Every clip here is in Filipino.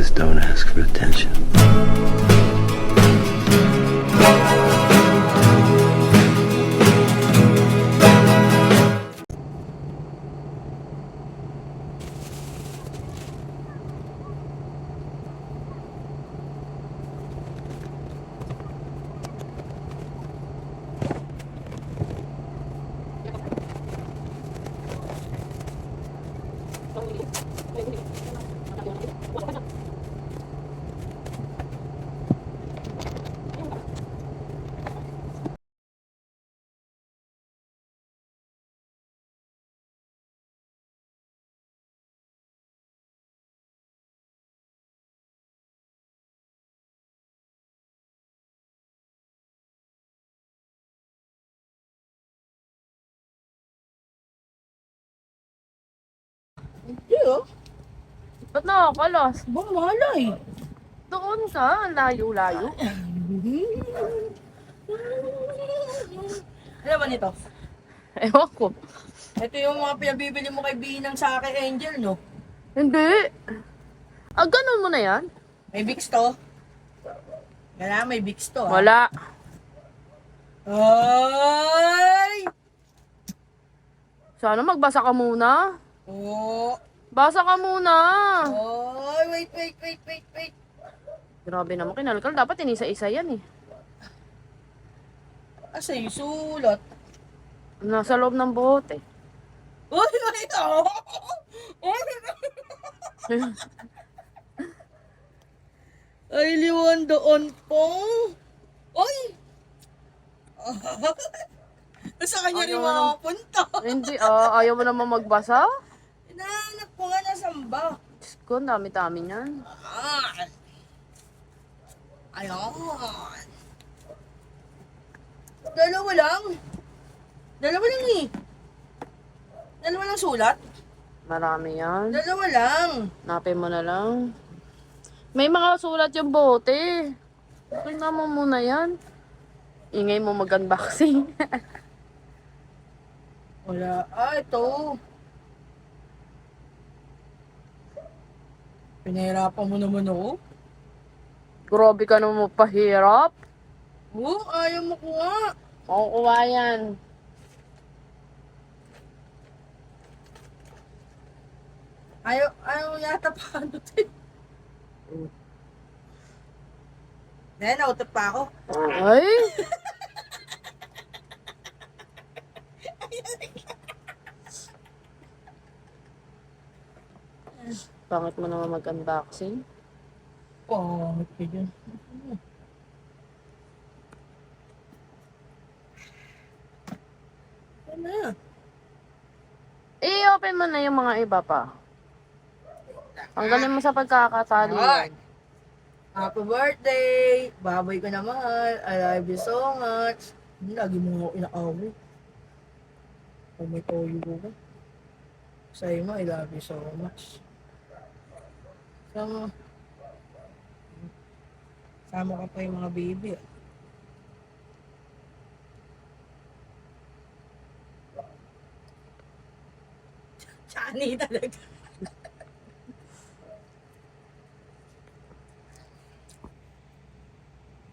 Please don't ask for a 10. Hindi oh. Ba't nakakalas? Bumalay. Doon ka, ang layo-layo. Ano ba nito? Ewan ko. Ito yung mga pinabibili mo kay Binang sa akin, Angel, no? Hindi. Ah, ganun mo na yan? May Vicks to. Wala, may Vicks to. ah. Wala. Ay! Sana magbasa ka muna. Oh. Basa ka muna. Ay, wait, wait, wait, wait, wait. Grabe naman, kinalkal. Dapat inisa-isa yan eh. Asa yung sulat? Nasa loob ng bote. Uy, wait, oh! Uy! Ay, liwan doon po. Uy! Sa kanya rin makapunta. Hindi, ah, ayaw mo naman magbasa? Samba. Diyos ko, ang dami-dami niyan. Ah. Ayan. Dalawa lang. Dalawa lang eh. Dalawa lang sulat. Marami yan. Dalawa lang. Napin mo na lang. May mga sulat yung bote. Tingnan mo muna yan. Ingay mo mag-unboxing. Wala. Ah, ito. Pinahirapan mo naman ako. Grabe ka naman magpahirap. Oh, ayaw mo nga. Makukuha yan. Ayaw, ayaw yata pa ano din. Eh, nautot pa ako. Ay! Pangit mo naman mag-unboxing. Pangit ka dyan. Ano? I-open mo na yung mga iba pa. Tanggalin mo sa pagkakatali yan. Happy birthday! Baboy ko na mahal. I love you so much. Lagi mo nga ako inaaway. Kung may toyo ko ka. Sa'yo mo, I love you so much. Sama. Sama ka pa yung mga baby. Chani talaga.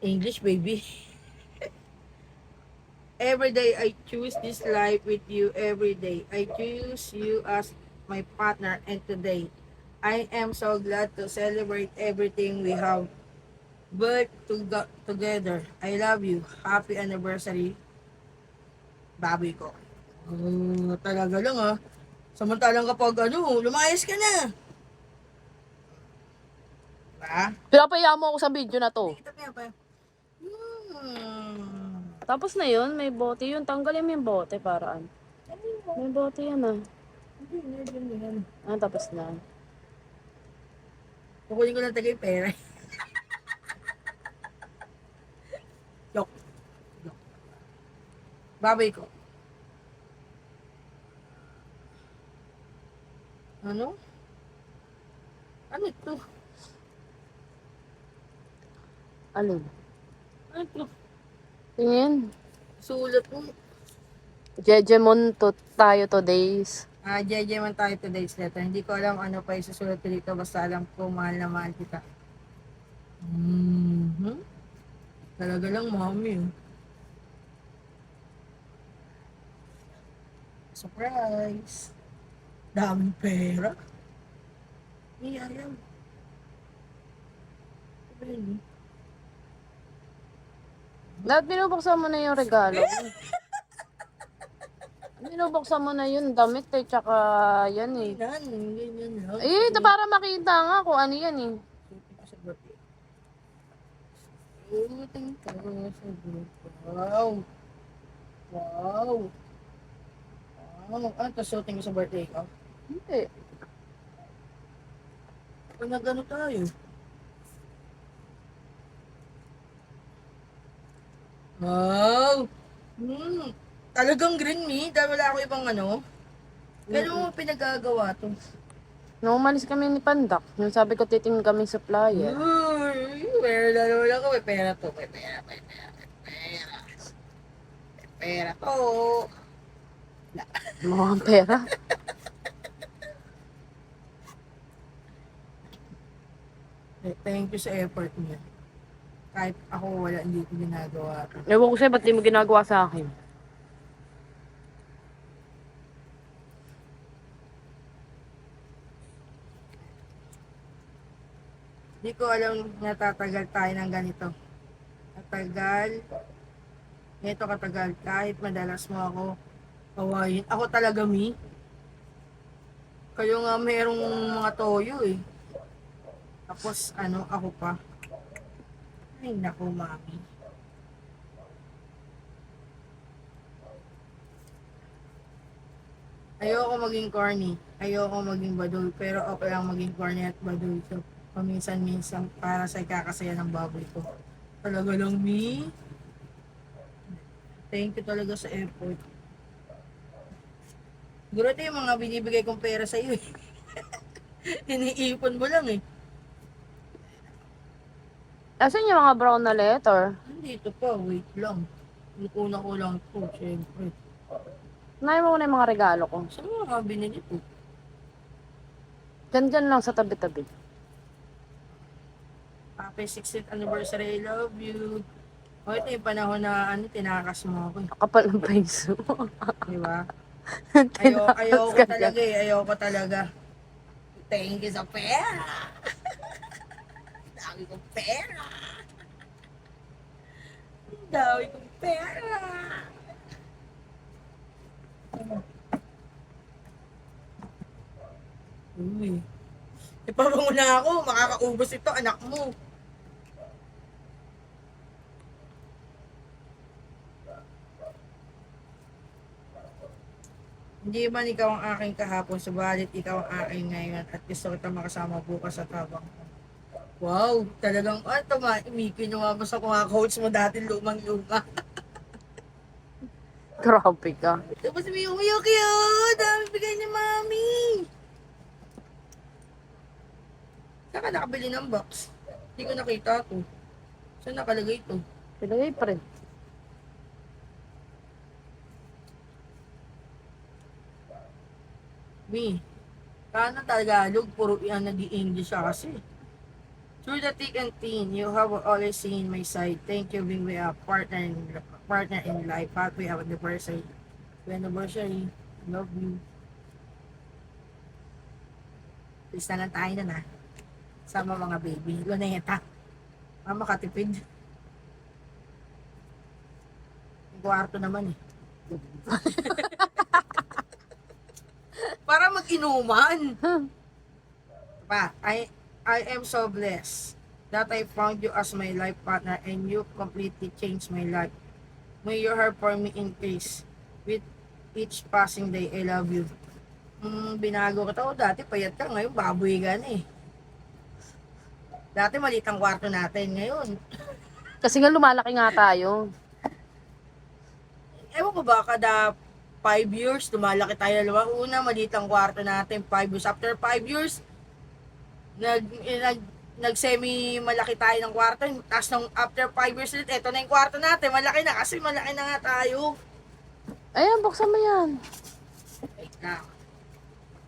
English, baby. every day I choose this life with you every day. I choose you as my partner and today I am so glad to celebrate everything we have but to together. I love you. Happy anniversary. Baboy ko. Uh, talaga lang ah. Samantalang kapag ano, lumayas ka na. Ba? Pinapaya mo ako sa video na to. Kita pa pa. Hmm. Tapos na yun, may bote yun. Tanggalin mo yung bote paraan. May bote yan ah. Hindi, hindi, hindi. Ah, tapos na. Kukunin ko lang tagay pera. Yok. Yok. Babay ko. Ano? Ano ito? Alin? Ano ito? Tingin. Sulat mo. Jejemon to tayo today's. Ah, JJ man tayo today's letter. Hindi ko alam ano pa susunod ko dito. Basta alam ko mahal na mahal kita. Mhm. Talaga lang, oh. Surprise! Daming pera. Hindi alam. Eh? Lahat binubuksan mo na yung regalo. binubuksan mo na yun, damit eh, tsaka yan eh. Yan, ganyan lang. Eh, ito para makita nga kung ano yan eh. Wow! Wow! Wow! Ano to shooting sa birthday ko? Hindi. Kung nagano tayo. Wow! Hmm. Talagang green me. Dahil wala ako ibang ano. Mo pinagagawa to? Nung umalis kami ni Pandak, yung sabi ko titingin kami sa playa. Uy, pera na naman ako. May pera to. May pera, may pera, may pera. May pera to. Mukhang pera. Eh, Thank you sa effort niya. Kahit ako wala, hindi ko ginagawa. Ewan ko sa'yo, ba't di mo ginagawa sa akin? Hindi ko alam natatagal tayo ng ganito. Katagal. Ganito katagal. Kahit madalas mo ako kawain. Ako talaga, mi. Kayo nga merong mga toyo eh. Tapos ano, ako pa. Ay, naku, mami. Ayoko maging corny. Ayoko maging badul. Pero okay lang maging corny at badul. So, paminsan-minsan para sa ikakasaya ng baboy ko. Talaga lang, me. Thank you talaga sa effort. Siguro ito yung mga binibigay kong pera sa iyo eh. Iniipon mo lang eh. Asan yung mga brown na letter? Dito pa, wait lang. Una ko lang po, syempre. Unahin mo muna yung mga regalo ko. Saan mo mga binili po? Diyan, dyan lang sa tabi-tabi. Happy 16th anniversary, I love you. O ito yung panahon na ano, tinakas mo ako eh. Kapal ng peso. Di ba? Ayaw, ayaw ko talaga eh. Ayaw ko talaga. Thank you sa pera. Dami kong pera. Ang Dami kong pera. Uy. Ipabango na ako. Makakaubos ito, anak mo. Hindi man ikaw ang aking kahapon, subalit ikaw ang aking ngayon at gusto kita makasama bukas sa tabang ko. Wow, talagang, ah, tama, Miki, lumabas ako mga coach mo dati lumang luma. Grabe ka. Tapos may umiyok yun, dami bigay ni mami. Saan ka nakabili ng box? Hindi ko nakita to. Saan nakalagay to? Pilagay pa rin. Me, paano Tagalog? Puro yan nag-i-English siya kasi. Through the thick and thin, you have always seen my side. Thank you being my uh, partner in, partner in life. Happy anniversary. Anniversary. Love you. Please na lang tayo na na. Sama mga baby. Luneta. Mama katipid. Yung Kwarto naman eh. Para mag-inuman. Pa, I I am so blessed that I found you as my life partner and you completely changed my life. May your heart for me increase with each passing day. I love you. Mm, binago kita. O, dati payat ka. Ngayon, baboy ka na eh. Dati maliit ang kwarto natin. Ngayon, Kasi nga lumalaki nga tayo. ewan ko ba, kada 5 years, lumalaki tayo dalawa. Una, maliit ang kwarto natin, 5 years. After 5 years, nag, eh, nag, nag-semi malaki tayo ng kwarto. Tapos nung after 5 years ulit, eto na yung kwarto natin. Malaki na kasi malaki na nga tayo. Ayan, buksan mo yan. Wait lang.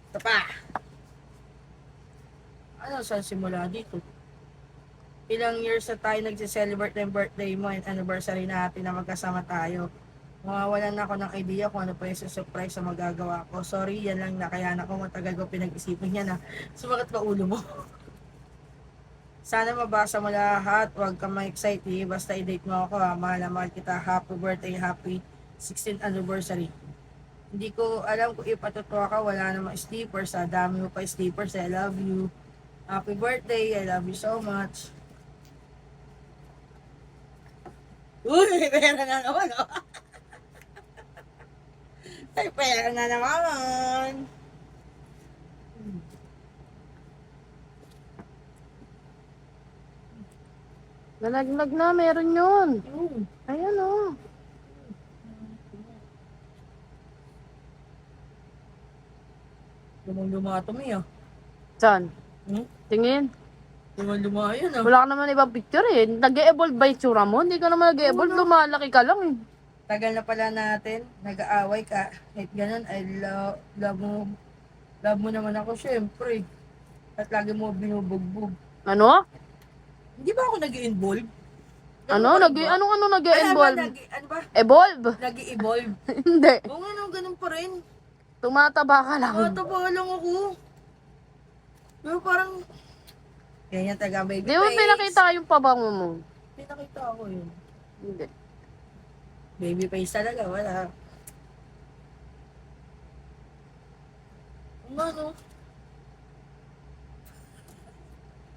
Ito pa. Ano saan simula dito? Ilang years na tayo nagse-celebrate ng birthday mo and anniversary natin na magkasama tayo. Mawawalan na ako ng idea kung ano pa yung surprise sa magagawa ko. Sorry, yan lang na kaya na ko matagal ko pinag-isipan yan na sumakat pa ulo mo. Sana mabasa mo lahat. Huwag ka ma-excite eh. Basta i-date mo ako ha. Mahal na mahal kita. Happy birthday, happy 16th anniversary. Hindi ko alam kung ipatutuwa ka. Wala namang stickers. Sa dami mo pa stickers. I love you. Happy birthday. I love you so much. Uy, may pera na naman. Oh. May pera na naman. Nalaglag na, meron yun. Hmm. Ayan oh. Lumang-luma ito ah. Saan? Hmm? Tingin. Lumang-luma yan ah. Wala ka naman ibang picture eh. Nag-e-evolve ba yung tsura mo? Hindi ka naman nag-e-evolve. Lumalaki ka lang eh. Tagal na pala natin. Nag-aaway ka. Kahit ganun, I love, love mo. Love mo naman ako, syempre. At lagi mo binubugbog. Ano? Hindi ba ako nag-involve? Ano? Nag anong ano nag-e-evolve? Ano, ano ba? Evolve? Nag-evolve. Hindi. Oo nga, no, ganun pa rin. Tumataba ka lang. Mataba lang ako. Pero parang, ganyan taga baby Di ba face. pinakita ka yung pabango mo? Pinakita ako yun. Hindi. Baby face talaga, wala. Ano no?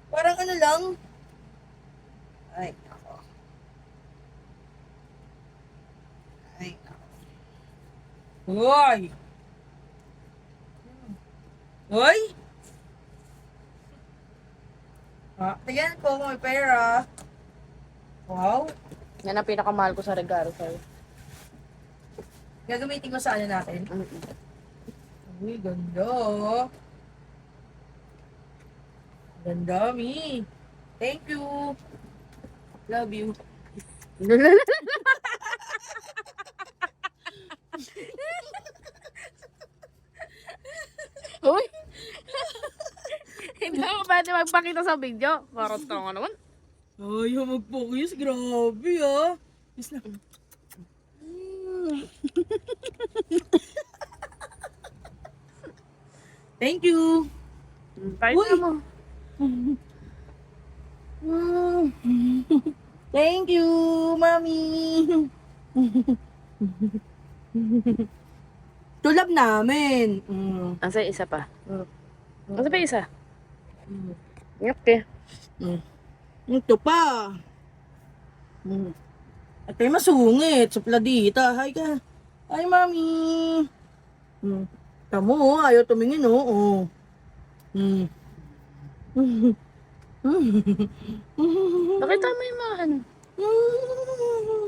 Parang ano lang. Ay, ako. Ay, ako. Uy! Uy! Ah, tingnan ko kung may pera. Wow. Yan ang pinakamahal ko sa regalo sa'yo. Gagamitin ko sa ano natin. Uy, ganda. Ganda, Mi. Thank you. Love you. Uy! Hindi ako pwede magpakita sa video. Parang tanga naman. Ay, mag-focus. Grabe, ah. Yes na. Thank you. Kahit Uy! mo. Thank you, Mami. Tulab namin. Mm. Asa isa pa? Mm. Asa pa isa? Mm. Okay. Mm. Ito pa. Mm. At may masungit. Supladita. Hi ka. Hi, Mami. Mm. Tamo, ayaw tumingin, oh. oh. Mm. Nakita mo yung mga ano. Mm.